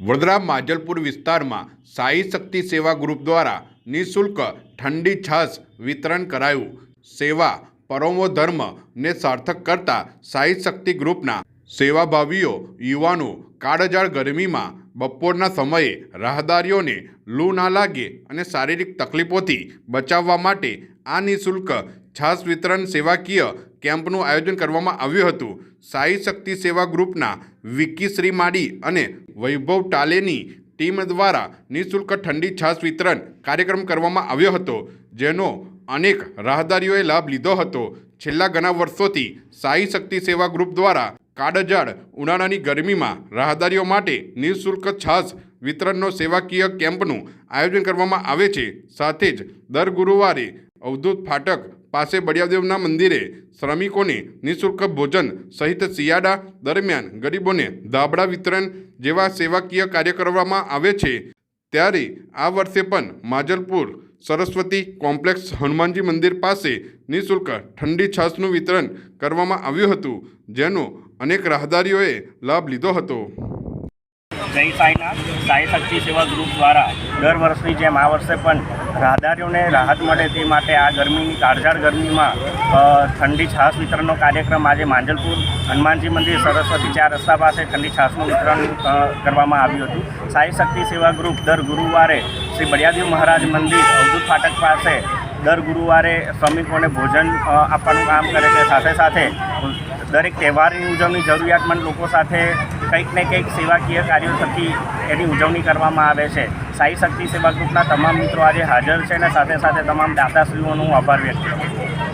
વડોદરા માજલપુર વિસ્તારમાં સાઈ શક્તિ સેવા ગ્રુપ દ્વારા નિઃશુલ્ક ઠંડી છાશ વિતરણ કરાયું. સેવા પરમો ધર્મ ને સાર્થક કરતા સાઈ શક્તિ ગ્રુપના સેવાભાવીઓ, યુવાનો કાળજાળ ગરમીમાં બપોરના સમયે રાહદારીઓને લૂ ના લાગે અને શારીરિક તકલીફોથી બચાવવા માટે આ નિઃશુલ્ક છાશ વિતરણ સેવાકીય કેમ્પનું આયોજન કરવામાં આવ્યું હતું. સાઈ શક્તિ સેવા ગ્રુપના વિકી શ્રી માડી અને વૈભવ ટાલેની ટીમ દ્વારા નિઃશુલ્ક ઠંડી છાશ વિતરણ કાર્યક્રમ કરવામાં આવ્યો હતો, જેનો અનેક રાહદારીઓએ લાભ લીધો હતો. છેલ્લા ઘણા વર્ષોથી સાઈ શક્તિ સેવા ગ્રુપ દ્વારા કાળજાળ ઉનાળાની ગરમીમાં રાહદારીઓ માટે નિઃશુલ્ક છાશ વિતરણનો સેવાકીય કેમ્પનું આયોજન કરવામાં આવે છે. સાથે જ દર ગુરુવારે અવધૂત ફાટક પાસે બળિયાદેવના મંદિરે શ્રમિકોને નિઃશુલ્ક ભોજન સહિત શિયાળા દરમિયાન ગરીબોને ધાબળા વિતરણ જેવા સેવાકીય કાર્ય કરવામાં આવે છે. ત્યારે આ વર્ષે પણ માજલપુર સરસ્વતી કોમ્પ્લેક્સ હનુમાનજી મંદિર પાસે નિઃશુલ્ક ઠંડી છાશનું વિતરણ કરવામાં આવ્યું હતું, જેનો અનેક રાહદારીઓએ લાભ લીધો હતો. જય સાંઈનાથ, સાંઈ શક્તિ સેવા ગ્રુપ દ્વારા દર વર્ષની જેમ આ વર્ષે પણ રાહદારીઓને રાહત મળે તે માટે આ ગરમીની, કાળઝાળ ગરમીમાં ઠંડી છાશ વિતરણનો કાર્યક્રમ આજે માંજલપુર હનુમાનજી મંદિર સરસ્વતી ચાર રસ્તા પાસે ઠંડી છાશનું વિતરણ કરવામાં આવ્યું હતું. સાંઈ શક્તિ સેવા ગ્રુપ દર ગુરુવારે શ્રી બળિયાદેવ મહારાજ મંદિર અવધૂત ફાટક પાસે દર ગુરુવારે શ્રમિકોને ભોજન આપવાનું કામ કરે છે. સાથે સાથે દરેક તહેવારની ઉજવણી જરૂરિયાતમંદ લોકો સાથે કંઈક ને કંઈક સેવાકીય કાર્યો થકી એની ઉજવણી કરવામાં આવે છે. સાઈ શક્તિ સેવા ગ્રુપના તમામ મિત્રો આજે હાજર છે અને સાથે સાથે તમામ દાતાશ્રીઓનો હું આભાર વ્યક્ત કરું